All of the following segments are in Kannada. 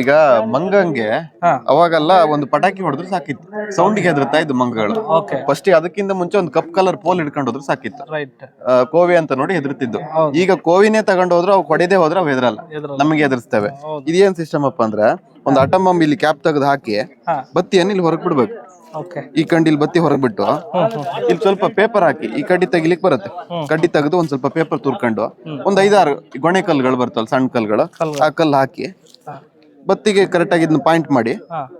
ಈಗ ಮಂಗಂಗೆ ಅವಾಗಲ್ಲ ಒಂದು ಪಟಾಕಿ ಹೊಡೆದ್ರೆ ಸಾಕಿತ್ತು. ಸೌಂಡಿಗೆ ಹೆದರ್ತಾ ಇದ್ದು ಮಂಗಗಳು. ಫಸ್ಟ್ ಅದಕ್ಕಿಂತ ಮುಂಚೆ ಒಂದು ಕಪ್ ಕಲರ್ ಪೋಲ್ ಹಿಡ್ಕೊಂಡು ಹೋದ್ರೆ ಸಾಕಿತ್ತು. ಕೋವಿ ಅಂತ ನೋಡಿ ಹೆದರ್ತಿದ್ದು ಈಗ ಕೋವಿನೇ ತಗೊಂಡು ಹೋದ್ರೆ ಅವು ಹೊಡೆದೇ ಹೋದ್ರೆ ಅವು ಹೆದರಲ್ಲ. ನಮಗೆ ಹೆದರ್ಸ್ತವೆ. ಇದೇನ್ ಸಿಸ್ಟಮ್ ಅಪ್ಪ ಅಂದ್ರೆ ಒಂದು ಅಟಮ್ ಬಾಂಬ್ ಇಲ್ಲಿ ಕ್ಯಾಪ್ ತೆಗೆದು ಹಾಕಿ ಬತ್ತಿಯನ್ನು ಇಲ್ಲಿ ಹೊರಗೆ ಬಿಡ್ಬೇಕು. ಈ ಕಂಡಿ ಇಲ್ಲಿ ಬತ್ತಿ ಹೊರಗೆ ಬಿಟ್ಟು ಇಲ್ಲಿ ಸ್ವಲ್ಪ ಪೇಪರ್ ಹಾಕಿ ಈ ಕಡ್ಡಿ ತೆಗಿಲಿಕ್ ಬರುತ್ತೆ. ಕಡ್ಡಿ ತೆಗೆದು ಒಂದ್ ಸ್ವಲ್ಪ ಪೇಪರ್ ತುರ್ಕೊಂಡು ಒಂದ್ ಐದಾರು ಗೊಣೆ ಕಲ್ಗಳು ಬರ್ತವಲ್ಲ ಸಣ್ಣ ಕಲ್ಗಳು ಆ ಕಲ್ಲು ಹಾಕಿ. ಬತ್ತಿಗೆ ಕರೆಕ್ಟ್ ಆಗಿ ಇದನ್ನ ಪಾಯಿಂಟ್ ಮಾಡಿ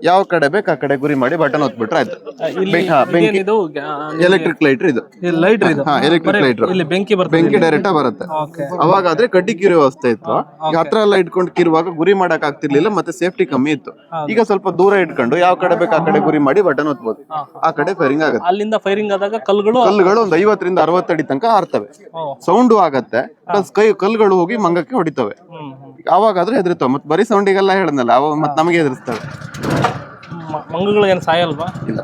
ಯಾವ ಕಡೆ ಬೇಕು ಆ ಕಡೆ ಗುರಿ ಮಾಡಿ ಬಟನ್ ಒತ್ಬಿಟ್ರೆ ಆಯ್ತು. ಇಲ್ಲಿ ಬೆಂಕಿ- ಹಾ, ಬೆಂಕಿ. ಇದೇನಿದು ಎಲೆಕ್ಟ್ರಿಕ್ ಲೈಟರ್ ಇದು. ಲೈಟರ್ ಇದು? ಹಾ ಎಲೆಕ್ಟ್ರಿಕ್ ಲೈಟ್ರ್ ಇಲ್ಲಿ ಬೆಂಕಿ ಬರ್ತದೆ ಬೆಂಕಿ ಡೈರೆಕ್ಟ್ ಬರುತ್ತೆ. ಅವಾಗ ಆದ್ರೆ ಕಡ್ಡಿ ಕಿರೋ ವ್ಯವಸ್ಥೆ ಇತ್ತು. ಈಗ ಹತ್ರ ಎಲ್ಲ ಇಟ್ಕೊಂಡು ಕಿರುವಾಗ ಗುರಿ ಮಾಡಕ್ ಆಗ್ತಿರ್ಲಿಲ್ಲ ಮತ್ತೆ ಸೇಫ್ಟಿ ಕಮ್ಮಿ ಇತ್ತು. ಈಗ ಸ್ವಲ್ಪ ದೂರ ಇಟ್ಕೊಂಡು ಯಾವ ಕಡೆ ಬೇಕು ಆ ಕಡೆ ಗುರಿ ಮಾಡಿ ಬಟನ್ ಒತ್ಬೋದು. ಆ ಕಡೆ ಫೈರಿಂಗ್ ಆಗುತ್ತೆ. ಅಲ್ಲಿಂದ ಫೈರಿಂಗ್ ಆದಾಗ ಕಲ್ಗಳು ಕಲ್ಲುಗಳು ಒಂದ್ ಐವತ್ತರಿಂದ ಅರವತ್ತಡಿ ತನಕ ಹಾರ್ತವೆ ಓ. ಸೌಂಡು ಆಗತ್ತೆ ಪ್ಲಸ್ ಕೈ ಕಲ್ಲುಗಳು ಹೋಗಿ ಮಂಗಕ್ಕೆ ಹೊಡಿತವೆ. ಹ್ಮ್. ಅವಾಗಾದ್ರೆ ಹೆದರ್ತಾವ ಮತ್ತೆ ಬರೀ ಸೌಂಡಿಗೆಲ್ಲ ಹೇಳದ್ನಲ್ಲ ಅವಾಗ ಮತ್ತೆ ನಮಗೆ ಹೆದರ್ಸ್ತವೆ. ಮಂಗಗಳು ಏನು ಸಾಯಲ್ವಾ? ಇಲ್ಲ.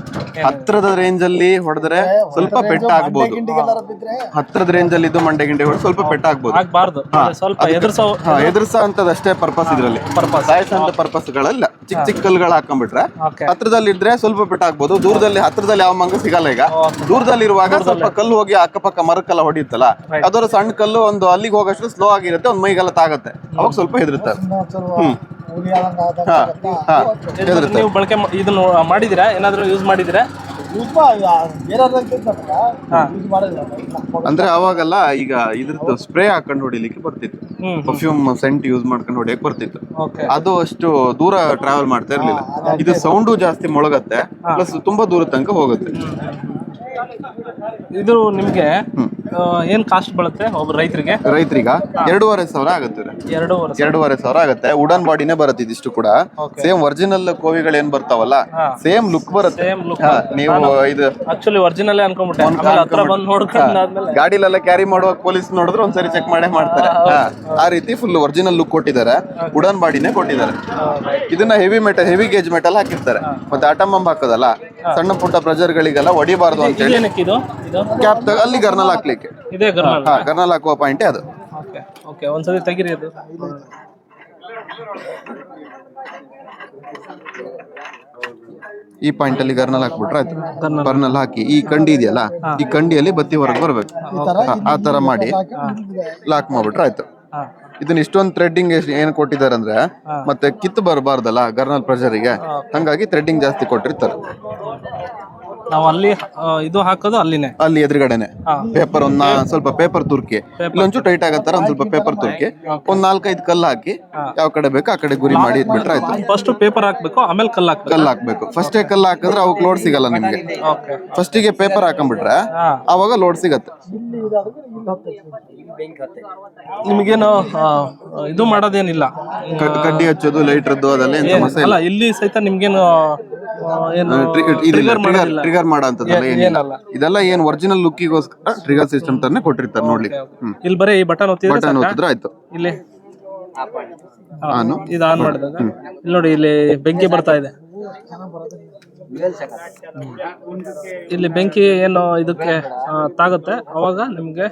ಹತ್ರದ ರೇಂಜ್ ಅಲ್ಲಿ ಹೊಡೆದ್ರೆ ಸ್ವಲ್ಪ ಪೆಟ್ಟಾಗ್ಬೋದು ಹತ್ರದ ರೇಂಜ್ ಅಲ್ಲಿ ಇದು ಮಂಡೆ ಗಿಂಡೆ ಹೊಡೆದ್ರೆ ಸ್ವಲ್ಪ ಪೆಟ್ಟಾಗ್ಬೋದು ಆಗ್ಬಾರ್ದು. ಅಂದ್ರೆ ಸ್ವಲ್ಪ ಎದುರಿಸೋ ಅಂತದ ಅಂತದಷ್ಟೇ ಪರ್ಪಸ್ ಇದ್ರಲ್ಲಿ. ಪರ್ಪಸ್ ಸಾಯಿಸಂತ ಪರ್ಪಸ್ ಗಳಲ್ಲ ಚಿಕ್ಕ ಚಿಕ್ಕ ಕಲ್ಗಳು ಹಾಕೊಂಡ್ಬಿಟ್ರೆ ಹತ್ತಿರದಲ್ಲಿ ಹತ್ರದಲ್ಲಿ ಇದ್ರೆ ಸ್ವಲ್ಪ ಪೆಟ್ಟಾಗ್ಬೋದು ದೂರದಲ್ಲಿ ಹತ್ರದಲ್ಲಿ ಯಾವ ಮಂಗ ಸಿಗಲ್ಲ ಈಗ. ದೂರದಲ್ಲಿ. ಇರುವಾಗ ಸ್ವಲ್ಪ ಕಲ್ಲು ಹೋಗಿ ಅಕ್ಕಪಕ್ಕ ಮರಕ್ಕೆಲ್ಲ ಹೊಡೆಯುತ್ತಲ್ಲ ಅದರ ಸಣ್ಣ ಕಲ್ಲು ಒಂದು ಅಲ್ಲಿಗೆ ಹೋಗೋಷ್ಟು ಸ್ಲೋ ಆಗಿರುತ್ತೆ ಒಂದು ಮೈಗೆಲ್ಲ ತಾಗತ್ತೆ. ಅವಾಗ ಸ್ವಲ್ಪ ಹೆದರುತ್ತೆ ಹ್ಮ್. ನೀವು ಬಳಕೆ ಇದನ್ನು ಮಾಡಿದಿರಾ ಏನಾದ್ರು ಯೂಸ್ ಮಾಡಿದಿರಾ ಅಂದ್ರೆ ಅವಾಗೆಲ್ಲ ಈಗ ಇದ್ರದ್ದು ಸ್ಪ್ರೇ ಹಾಕೊಂಡು ಹೊಡಿಲಿಕ್ಕೆ ಬರ್ತಿತ್ತು. ಪರ್ಫ್ಯೂಮ್ ಸೆಂಟ್ ಯೂಸ್ ಮಾಡ್ಕೊಂಡು ಹೊಡಿಯಕ್ ಬರ್ತಿತ್ತು. ಓಕೆ ಅದು ಅಷ್ಟು ದೂರ ಟ್ರಾವೆಲ್ ಮಾಡ್ತಾ ಇರ್ಲಿಲ್ಲ. ಇದು ಸೌಂಡು ಜಾಸ್ತಿ ಮೊಳಗತ್ತೆ ಪ್ಲಸ್ ತುಂಬಾ ದೂರ ತನಕ ಹೋಗುತ್ತೆ. ಇದು ನಿಮ್ಗೆ ಏನ್ ಕಾಸ್ಟ್ ಬೀಳುತ್ತೆ ಒಬ್ಬ ರೈತರಿಗೆ? ರೈತರಿಗ? ಎರಡೂವರೆ ಸಾವಿರ ಆಗುತ್ತೆ. ಎರಡು ವರ್ಷ ಎರಡೂವರೆ ಸಾವಿರ ಆಗುತ್ತೆ. ವುಡನ್ ಬಾಡಿನೇ ಬರುತ್ತೆ ಇದಿಷ್ಟು ಕೂಡ. ಸೇಮ್ ಒರಿಜಿನಲ್ ಕೋವಿಗಳು ಏನ್ ಬರ್ತಾವಲ್ಲ? ಸೇಮ್ ಲುಕ್ ಬರುತ್ತೆ. ಹಾ, ನೀವು ಇದು ಆಕ್ಚುಲಿ ಒರಿಜಿನಲ್ ಅನ್ಕೊಂಡ್ಬಿಟ್ಟೆ. ಆಮೇಲೆ ಹತ್ರ ಬಂದು ನೋಡ್ಕೊಂಡಾದ್ಮೇಲೆ ಗಾಡಿಲೆಲ್ಲ ಕ್ಯಾರಿ ಮಾಡುವಾಗ ಪೊಲೀಸ್ ನೋಡಿದ್ರೆ ಒಂದ್ಸರಿ ಚೆಕ್ ಮಾಡೇ ಮಾಡ್ತಾರೆ. ಹಾ. ಆ ರೀತಿ ಫುಲ್ ಒರಿಜಿನಲ್ ಲುಕ್ ಕೊಟ್ಟಿದ್ದಾರೆ. ವುಡನ್ ಬಾಡಿನೇ ಕೊಟ್ಟಿದ್ದಾರೆ. ಇದನ್ನ heavy metal heavy gauge metal ಹಾಕಿರ್ತಾರೆ. ಮತ್ತೆ ಬಾಂಬ್ ಹಾಕೋದಲ್ಲ? ಸಣ್ಣ ಪುಟ್ಟ ಪ್ರಜರ್ಗಳಿಗೆಲ್ಲ ಹೊಡಿಬಾರ್ದು ಅಂತ ಹೇಳಿ. ಇದು? ಕ್ಯಾಪ್ ಅಲ್ಲಿ ಗರ್ನಲ್ ಹಾಕ್ಲಿಕ್ಕೆ ಇದೇ ಗರ್ನಲ್ ಹಾ ಗರ್ನಲ್ ಹಾಕುವ ಪಾಯಿಂಟ್ ಅದು. ಓಕೆ ಓಕೆ ಒಂದ್ಸತಿ ತೆಗಿರಿ ಅದು. ಈ ಪಾಯಿಂಟ್ ಅಲ್ಲಿ ಗರ್ನಲ್ ಹಾಕ್ಬಿಟ್ರೆ ಆಯ್ತು. ಗರ್ನಲ್ ಹಾಕಿ ಈ ಕಂಡಿ ಇದೆಯಲ್ಲ ಈ ಕಂಡಿಯಲ್ಲಿ ಬತ್ತಿ ಹೊರಗೆ ಬರ್ಬೇಕು. ಆ ತರ ಮಾಡಿ ಲಾಕ್ ಮಾಡ್ಬಿಟ್ರೆ ಆಯ್ತು. ಇದನ್ನ ಇಷ್ಟೊಂದು ಥ್ರೆಡ್ಡಿಂಗ್ ಏನ್ ಕೊಟ್ಟಿದ್ದಾರೆ ಅಂದ್ರೆ ಮತ್ತೆ ಕಿತ್ತು ಬರಬಾರ್ದಲ್ಲ ಗರ್ನಲ್ ಪ್ರೆಷರಿಗೆ ಹಂಗಾಗಿ ಥ್ರೆಡ್ಡಿಂಗ್ ಜಾಸ್ತಿ ಕೊಟ್ಟಿರ್ತಾರೆ. ನಾವು ಅಲ್ಲಿ ಆ, ಇದು ಹಾಕೋದು ಅಲ್ಲಿನೇ. ಅಲ್ಲಿ ಎದುರುಗಡೆನೆ. ಪೇಪರ್ ಒಂದ್ ನಾ- ಸ್ವಲ್ಪ ಪೇಪರ್ ತುರ್ಕಿ. ಇಲ್ಲೊಂಚೂರು ಟೈಟ್ ಆಗತ್ತಾರ ಒಂದ್ ಸ್ವಲ್ಪ ಪೇಪರ್ ತುರ್ಕಿ. ಒಂದ್ ನಾಲ್ಕೈದು ಕಲ್ಲು ಹಾಕಿ ಯಾವ ಕಡೆ ಬೇಕು ಆ ಕಡೆ ಗುರಿ ಮಾಡಿ ಇದ್ಬಿಟ್ರೆ ಆಯ್ತು. ಫಸ್ಟ್ ಪೇಪರ್ ಹಾಕ್ಬೇಕು ಆಮೇಲೆ ಕಲ್ಲು ಹಾಕ್ಬೇಕು. ಕಲ್ಲು ಹಾಕ್ಬೇಕು. ಫಸ್ಟೇ ಕಲ್ಲು ಹಾಕಿದ್ರೆ ಅವಕ್ ಲೋಡ್ ಸಿಗಲ್ಲ ನಿಮ್ಗೆ. ಓಕೆ. ಫಸ್ಟಿಗೆ ಪೇಪರ್ ಹಾಕೊಂಡ್ಬಿಟ್ರೆ ಅವಾಗ ಲೋಡ್ ಸಿಗತ್ತೆ. ನಿಮಗೇನು ಆ, ಇದು ಮಾಡೋದೇನಿಲ್ಲ. ಕಡ್- ಕಡ್ಡಿ ಹಚ್ಚೋದು ಲೈಟ್ರದ್ದು ಅದೆಲ್ಲ ಏನ್ ಸಮಸ್ಯೆ ಅಲ್ಲ ಇಲ್ಲಿ ಸಹಿತ ನಿಮ್ಗೇನು ಟ್ರಿಗರ್ ಮಾಡ ಅಂತದಲ್ಲ ಏನಿಲ್ಲ. ಏನಲ್ಲ. ಇದೆಲ್ಲ ಏನ್ ಒರಿಜಿನಲ್ ಲುಕ್ಕಿಗೋಸ್ಕರ ಟ್ರಿಗರ್ ಸಿಸ್ಟಮ್ ತರನೇ ಕೊಟ್ಟಿರ್ತಾರೆ ನೋಡ್ಲಿಕ್ಕೆ. ಇಲ್ಲಿ ಬರೀ ಈ ಬಟನ್ ಒತ್ತಿದ್ರೆ ಬಟನ್ ಒತ್ತಿದ್ರೆ ಆಯ್ತು. ಇಲ್ಲಿ? ಆನು. ಇದು ಆನ್ ಮಾಡಿದಾಗ? ಇಲ್ಲಿ ನೋಡಿ ಇಲ್ಲಿ ಬೆಂಕಿ ಬರ್ತಾ ಇದೆ. ಇಲ್ಲಿ ಬೆಂಕಿ ಏನು ಇದಕ್ಕೆ ಆ, ತಾಗುತ್ತೆ. ಅವಾಗ ನಿಮ್ಗೆ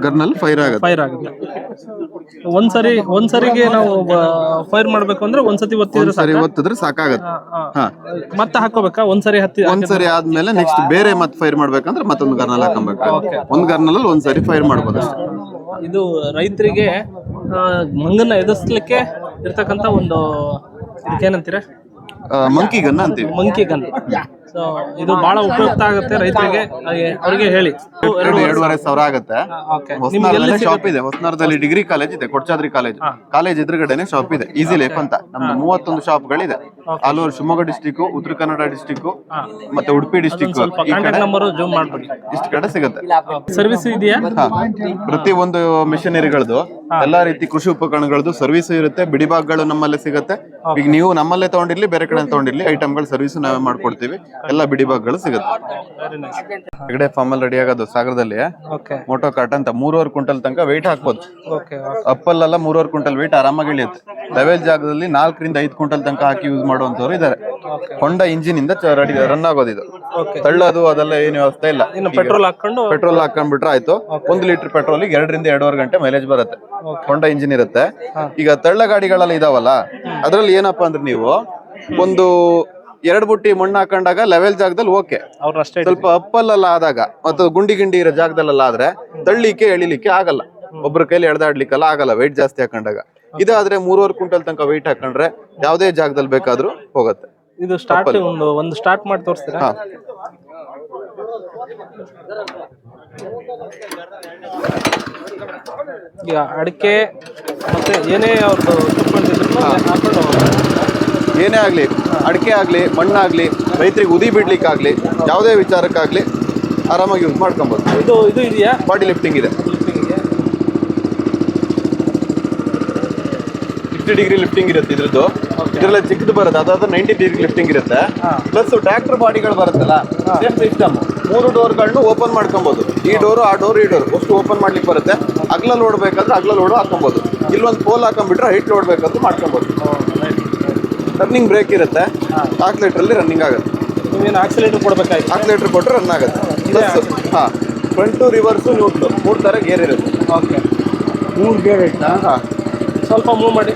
ಗರ್ನಲ್ ಫೈರ್ ಆಗುತ್ತೆ. ಫೈರ್ ಆಗುತ್ತೆ. ಒಂದ್ಸರಿ ಒಂದ್ಸರಿಗೆ ನಾವು ಫೈರ್ ಮಾಡ್ಬೇಕು ಅಂದ್ರೆ ಒಂದ್ಸತಿ ಒತ್ತಿದ್ರೆ ಸರಿ ಒತ್ತಿದ್ರೆ ಸಾಕಾಗತ್ತೆ. ಆ, ಹಾ. ಮತ್ತೆ ಹಾಕೋಬೇಕಾ? ಒಂದ್ಸರಿ ಹತ್ತಿ ಒಂದ್ಸರಿ ಆದ್ಮೇಲೆ ನೆಕ್ಸ್ಟ್ ಬೇರೆ ಮತ್ತೆ ಫೈರ್ ಮಾಡ್ಬೇಕಂದ್ರೆ ಮತ್ತೊಂದು ಗರ್ನಲ್ ಹಾಕೊಬೇಕು. ಒಂದ್ ಗರ್ನಲ್ ಅಲ್ಲಿ ಒಂದ್ಸರಿ ಫೈರ್ ಮಾಡ್ಬೋದು ಅಷ್ಟೇ. ಇದು ರೈತರಿಗೆ ಮಂಗನ್ನ ಎದುರಿಸ್ಲಿಕ್ಕೆ ಇರ್ತಕ್ಕಂಥ ಒಂದು ಇದಕ್ಕೇನಂತೀರ ಮಂಕಿ ಗನ್ ಅಂತೀವಿ ಮಂಕಿ ಗನ್ ಸೊ ಇದು ಬಹಳ ಉಪಯುಕ್ತ ಆಗುತ್ತೆ ರೈತರಿಗೆ. ಅವರಿಗೆ ಅವ್ರಿಗೆ ಹೇಳಿ. ಎರಡು ಎರಡೂವರೆ ಸಾವಿರ ಆಗುತ್ತೆ. ಹೊಸನಗರದಲ್ಲಿ ಶಾಪ್ ಇದೆ. ಹೊಸನಗರದಲ್ಲಿ ಡಿಗ್ರಿ ಕಾಲೇಜ್ ಇದೆ ಕೊಡ್ಚಾದ್ರಿ ಕಾಲೇಜ್. ಕಾಲೇಜ್ ಎದುರುಗಡೆನೆ ಶಾಪ್ ಇದೆ ಈಸಿ ಲೈಫ್ ಅಂತ. ನಮ್ದು ಮೂವತ್ತೊಂದು ಶಾಪ್ ಗಳಿದೆ ಆಲೂರು ಶಿವಮೊಗ್ಗ ಡಿಸ್ಟಿಕ್ ಉತ್ತರ ಕನ್ನಡ ಡಿಸ್ಟಿಕ್ ಮತ್ತೆ ಉಡುಪಿ ಡಿಸ್ಟಿಕ್ ಈ ಕಡೆ ಇಷ್ಟು ಕಡೆ ಸಿಗುತ್ತೆ. ಸರ್ವಿಸ್ ಇದೆಯಾ? ಪ್ರತಿ ಒಂದು ಮಿಷನರಿಗಳದು ಎಲ್ಲಾ ರೀತಿ ಕೃಷಿ ಉಪಕರಣಗಳದ್ದು ಸರ್ವಿಸ್ ಇರುತ್ತೆ. ಬಿಡಿಭಾಗಗಳು ನಮ್ಮಲ್ಲೇ ಸಿಗುತ್ತೆ. ಈಗ ನೀವು ನಮ್ಮಲ್ಲೇ ತಗೊಂಡಿರ್ಲಿ ಬೇರೆ ಕಡೆ ತಗೊಂಡಿರ್ಲಿ ಐಟಮ್ಗಳು ಸರ್ವಿಸ್ ನಾವೇ ಮಾಡ್ಕೊಡ್ತೀವಿ. ಎಲ್ಲ ಬಿಡಿ ಭಾಗಗಳು ಸಿಗುತ್ತೆ. ಹೆಗಡೆ ಫಾರ್ಮ್ ಅಲ್ಲಿ ರೆಡಿ ಆಗೋದು ಸಾಗರದಲ್ಲಿ ಮೋಟೋ ಕಾರ್ಟ್ ಅಂತ ಮೂರುವರೆ ಕ್ವಿಂಟಲ್ ತನಕ ವೆಯ್ಟ್ ಹಾಕ್ಬೋದು. ಓಕೆ ಅಪ್ಪಲ್ಲೆಲ್ಲ ಮೂರುವರೆ ಕ್ವಿಂಟಲ್ ವೆಯ್ಟ್ ಆರಾಮಾಗಿ ಇಳಿಯುತ್ತೆ. ಲೆವೆಲ್ ಜಾಗದಲ್ಲಿ ನಾಲ್ಕರಿಂದ ಐದು ಕ್ವಿಂಟಲ್ ತನಕ ಹಾಕಿ ಯೂಸ್ ಮಾಡುವಂತವ್ರು ಇದ್ದಾರೆ ಹೊಂಡ ಇಂಜಿನ್ ಇಂದ ರೆಡಿ ರನ್ ಆಗೋದು ಇದು. ತಳ್ಳೋದು ಅದೆಲ್ಲ ಏನು ವ್ಯವಸ್ಥೆ ಇಲ್ಲ. ಪೆಟ್ರೋಲ್ ಹಾಕೊಂಡು ಪೆಟ್ರೋಲ್ ಹಾಕೊಂಡ್ಬಿಟ್ರೆ ಆಯ್ತು. ಒಂದು ಲೀಟರ್ ಪೆಟ್ರೋಲ್ ಎರಡರಿಂದ ಎರಡೂವರೆ ಗಂಟೆ ಮೈಲೇಜ್ ಬರುತ್ತೆ. ಹೊಂಡ ಇಂಜಿನ್ ಇರುತ್ತೆ. ಈಗ ತಳ್ಳ ಗಾಡಿಗಳೆಲ್ಲ ಇದಾವಲ್ಲ ಅದ್ರಲ್ಲಿ ಏನಪ್ಪಾ ಅಂದ್ರೆ ನೀವು ಒಂದು ಎರಡು ಬುಟ್ಟಿ ಮಣ್ಣು ಹಾಕೊಂಡಾಗ ಲೆವೆಲ್ ಜಾಗದಲ್ಲಿ ಓಕೆ ಅಷ್ಟೇ ಸ್ವಲ್ಪ ಅಪ್ಪಲ್ಲೆಲ್ಲ ಆದಾಗ ಮತ್ತು ಗುಂಡಿ ಗಿಂಡಿ ಇರೋ ಜಾಗದಲ್ಲೆಲ್ಲ ಆದ್ರೆ ತಳ್ಳಿಕ್ಕೆ ಎಳಿಲಿಕ್ಕೆ ಆಗಲ್ಲ. ಒಬ್ಬರ ಕೈಲಿ ಎಳ್ದಾಡ್ಲಿಕ್ಕೆಲ್ಲ ಆಗಲ್ಲ ವೆಯ್ಟ್ ಜಾಸ್ತಿ ಹಾಕೊಂಡಾಗ. ಇದಾದ್ರೆ ಮೂರುವರೆ ಕ್ವಿಂಟಲ್ ತನಕ ವೆಯ್ಟ್ ಹಾಕೊಂಡ್ರೆ ಯಾವುದೇ ಜಾಗದಲ್ಲಿ ಬೇಕಾದ್ರೂ ಹೋಗುತ್ತೆ. ಇದು ಸ್ಟಾರ್ಟ್ ಒಂದು ಒಂದು ಸ್ಟಾರ್ಟ್ ಮಾಡಿ ತೋರಿಸ್ತೀರಾ? ಅಡಿಕೆ ಮತ್ತೆ ಏನೇ ಅವ್ರದ್ದು ಹಾಕೊಂಡು ಏನೇ ಆಗಲಿ ಅಡಿಕೆ ಆಗಲಿ ಮಣ್ಣಾಗಲಿ ರೈತರಿಗೆ ಉದಿ ಬಿಡ್ಲಿಕ್ಕಾಗಲಿ ಯಾವುದೇ ವಿಚಾರಕ್ಕಾಗಲಿ ಆರಾಮಾಗಿ ಯೂಸ್ ಮಾಡ್ಕೊಬೋದು. ಇದು ಇದು ಇದೆಯಾ? ಬಾಡಿ ಲಿಫ್ಟಿಂಗ್ ಇದೆ. ಸಿಕ್ಸ್ಟಿ ಡಿಗ್ರಿ ಲಿಫ್ಟಿಂಗ್ ಇರುತ್ತೆ ಇದ್ರದ್ದು. ಇದರಲ್ಲಿ ಚಿಕ್ಕದು ಬರುತ್ತೆ ಅದಾದ ನೈಂಟಿ ಡಿಗ್ರಿ ಲಿಫ್ಟಿಂಗ್ ಇರುತ್ತೆ. ಪ್ಲಸ್ ಟ್ರ್ಯಾಕ್ಟರ್ ಬಾಡಿಗಳು ಬರುತ್ತಲ್ಲ ಸೇಮ್ ಸಿಸ್ಟಮ್ ಮೂರು ಡೋರ್ಗಳನ್ನು ಓಪನ್ ಮಾಡ್ಕೊಬೋದು. ಈ ಡೋರು ಆ ಡೋರ್ ಈ ಡೋರು ಅಷ್ಟು ಓಪನ್ ಮಾಡ್ಲಿಕ್ಕೆ ಬರುತ್ತೆ. ಅಗ್ಲ ಲೋಡ್ ಬೇಕಾದ್ರೆ ಅಗ್ಲ ಲೋಡು ಹಾಕೊಬೋದು ಇಲ್ಲೊಂದು ಪೋಲ್ ಹಾಕೊಂಡ್ಬಿಟ್ರೆ ಹೈಟ್ ಲೋಡ್ ಬೇಕಾದ್ರೂ ಮಾಡ್ಕೊಬಹುದು ರನ್ನಿಂಗ್ ಬ್ರೇಕ್ ಇರುತ್ತೆ. ಆಕ್ಲೇಟ್ರಲ್ಲಿ ರನ್ನಿಂಗ್ ಆಗುತ್ತೆ. ನೀವೇನು ಆಕ್ಸಿಲೇಟರ್ ಕೊಡ್ಬೇಕಾಯ್ತು? ಆಕ್ಲೇಟರ್ ಕೊಟ್ಟರೆ ರನ್ ಆಗುತ್ತೆ. ಹಾಂ ಫ್ರಂಟು ರಿವರ್ಸು ನ್ಯೂಟ್ಲು ಮೂರು ಥರ ಗೇರ್ ಇರುತ್ತೆ. ಓಕೆ ಮೂರು ಗೇರ್ ಇತ್ತಾ ಹಾಂ. ಸ್ವಲ್ಪ ಮೂವ್ ಮಾಡಿ.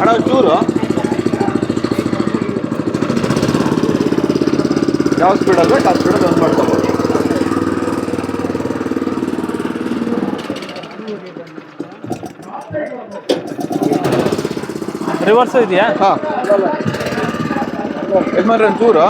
ಅಣ್ಣ ಚೂರು. ಯಾವ ಸ್ಪೀಡಲ್ಲಿ ಬೇಕು ಆ ಸ್ಪೀಡಲ್ಲಿ ರನ್ ಮಾಡ್ಕೋಬೋದು. ರಿವರ್ಸ್ ಇದೆಯಾ? ಹಾಂ. ಯಜಮಾನ್ರೆ ಒಂದು ಚೂರು